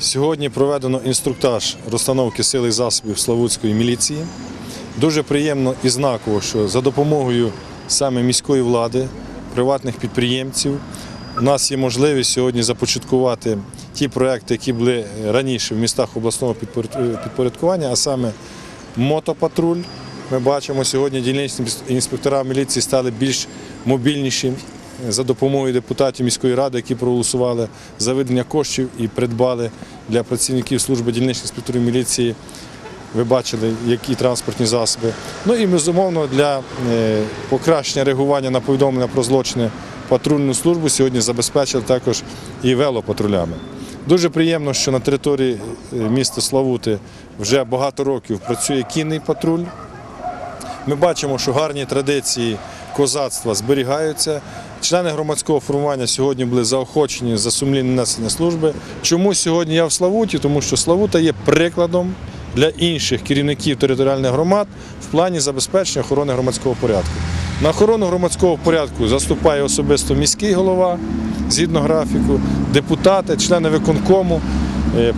Сьогодні проведено інструктаж розстановки сил і засобів Славутської міліції. Дуже приємно і знаково, що за допомогою саме міської влади, приватних підприємців, у нас є можливість сьогодні започаткувати ті проекти, які були раніше в містах обласного підпорядкування, а саме мотопатруль. Ми бачимо сьогодні дільничні інспектора міліції стали більш мобільніші за допомогою депутатів міської ради, які проголосували за виділення коштів і придбали для працівників служби дільничних інспекторів міліції. Ви бачили, які транспортні засоби. Ну і безумовно для е, покращення реагування на повідомлення про злочини патрульну службу сьогодні забезпечили також і велопатрулями. Дуже приємно, що на території е, міста Славути вже багато років працює кінний патруль. Ми бачимо, що гарні традиції козацтва зберігаються. Члени громадського формування сьогодні були заохочені за сумлінне несення служби. Чому сьогодні я в Славуті? Тому що Славута є прикладом для інших керівників територіальних громад в плані забезпечення охорони громадського порядку. На охорону громадського порядку заступає особисто міський голова згідно графіку, депутати, члени виконкому,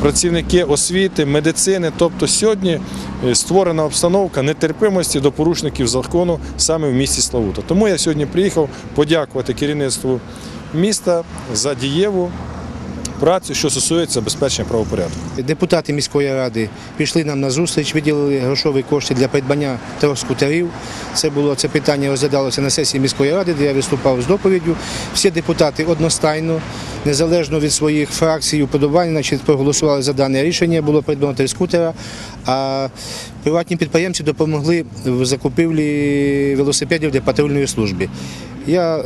працівники освіти, медицини. Тобто сьогодні е, створена обстановка нетерпимості до порушників закону саме в місті Славута. Тому я сьогодні приїхав подякувати керівництву міста за дієву працю, що стосується забезпечення правопорядку. Депутати міської ради пішли нам на зустріч, виділили грошові кошти для придбання трьох скутерів. Це було це питання розглядалося на сесії міської ради, де я виступав з доповіддю. Всі депутати одностайно, незалежно від своїх фракцій, уподобань, значить, проголосували за дане рішення. Було придбано три скутера. А приватні підприємці допомогли в закупівлі велосипедів для патрульної служби. Я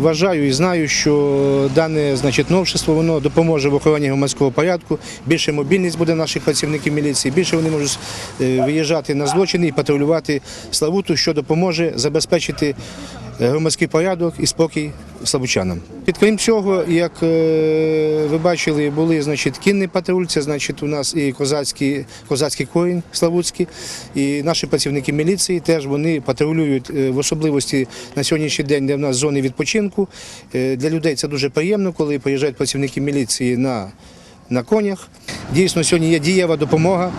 вважаю і знаю, що дане значить, новшество воно допоможе в охороні громадського порядку. Більше мобільність буде наших працівників міліції, більше вони можуть е, виїжджати на злочини і патрулювати Славуту, що допоможе забезпечити е, громадський порядок і спокій славучанам. Під крім цього, як е, ви бачили, були значить, кінний патруль, це значить у нас і козацький, козацький корінь Славутський, і наші працівники міліції теж вони патрулюють е, в особливості на сьогоднішній день, де в нас зони відпочинку. Е, Для людей це дуже приємно, коли приїжджають працівники міліції на, на конях. Дійсно, сьогодні є дієва допомога.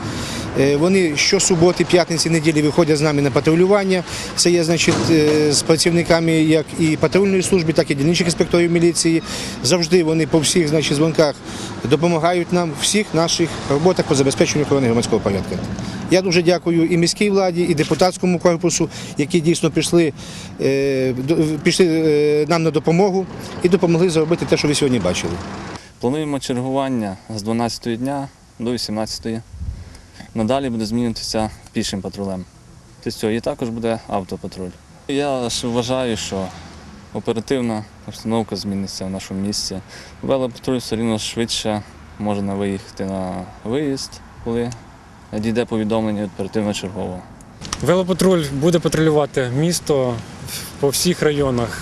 Е, Вони щосуботи, п'ятниці, неділі виходять з нами на патрулювання. Це є значить, е, з працівниками як і патрульної служби, так і дільничних інспекторів міліції. Завжди вони по всіх значить, дзвонках допомагають нам в всіх наших роботах по забезпеченню охорони громадського порядку. Я дуже дякую і міській владі, і депутатському корпусу, які дійсно пішли, е, пішли нам на допомогу і допомогли зробити те, що ви сьогодні бачили. Плануємо чергування з 12 дня до 18. Надалі буде змінюватися пішим патрулем. Тобто і також буде автопатруль. Я ж вважаю, що оперативна обстановка зміниться в нашому місті. Велопатруль все рівно швидше можна виїхати на виїзд, коли надійде повідомлення від оперативно-чергового. Велопатруль буде патрулювати місто по всіх районах,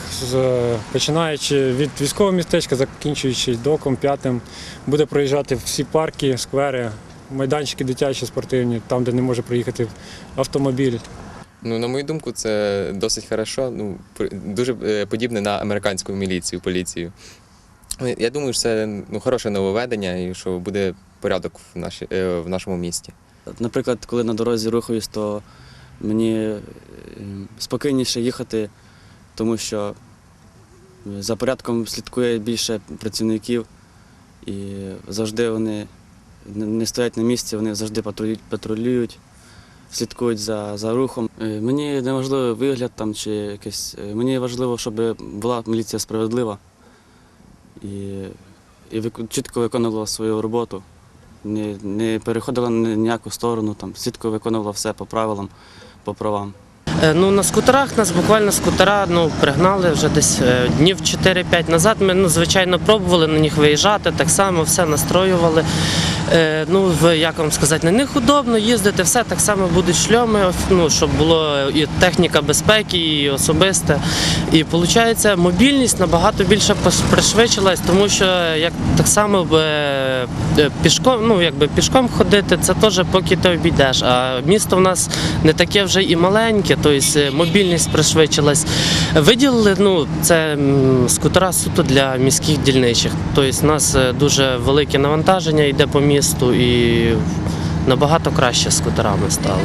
починаючи від військового містечка, закінчуючи доком, п'ятим. Буде проїжджати всі парки, сквери, майданчики дитячі, спортивні, там, де не може проїхати автомобіль. Ну, на мою думку, це досить хорошо. Ну, дуже е, подібне на американську міліцію, поліцію. Ну, Я думаю, що це ну, хороше нововведення і що буде порядок в, наші, е, в нашому місті. Наприклад, коли на дорозі рухаюсь, то мені е, спокійніше їхати, тому що за порядком слідкує більше працівників і завжди вони не- стоять на місці, вони завжди патрулюють, слідкують за, за рухом. Е, Мені не важливо вигляд там чи якесь. е, Мені важливо, щоб була міліція справедлива і, і чітко виконувала свою роботу не, не переходила на ніяку сторону, там чітко виконувала все по правилам, по правам. Е, Ну, на скутерах нас буквально скутера ну, пригнали вже десь днів 4-5 назад. Ми, ну, звичайно, пробували на них виїжджати, так само все настроювали. Е, ну, як вам сказати, на них удобно їздити, все так само будуть шльоми, ну, щоб було і техніка безпеки, і особисте. І виходить, мобільність набагато більше пришвидшилась, тому що як так само е, е, пішком, ну, якби пішком ходити, це теж поки ти обійдеш. А місто в нас не таке вже і маленьке, тобто мобільність пришвидшилась. Виділили ну, це скутера суто для міських дільничих. Тобто у нас дуже велике навантаження йде по місту і набагато краще з скутерами стало.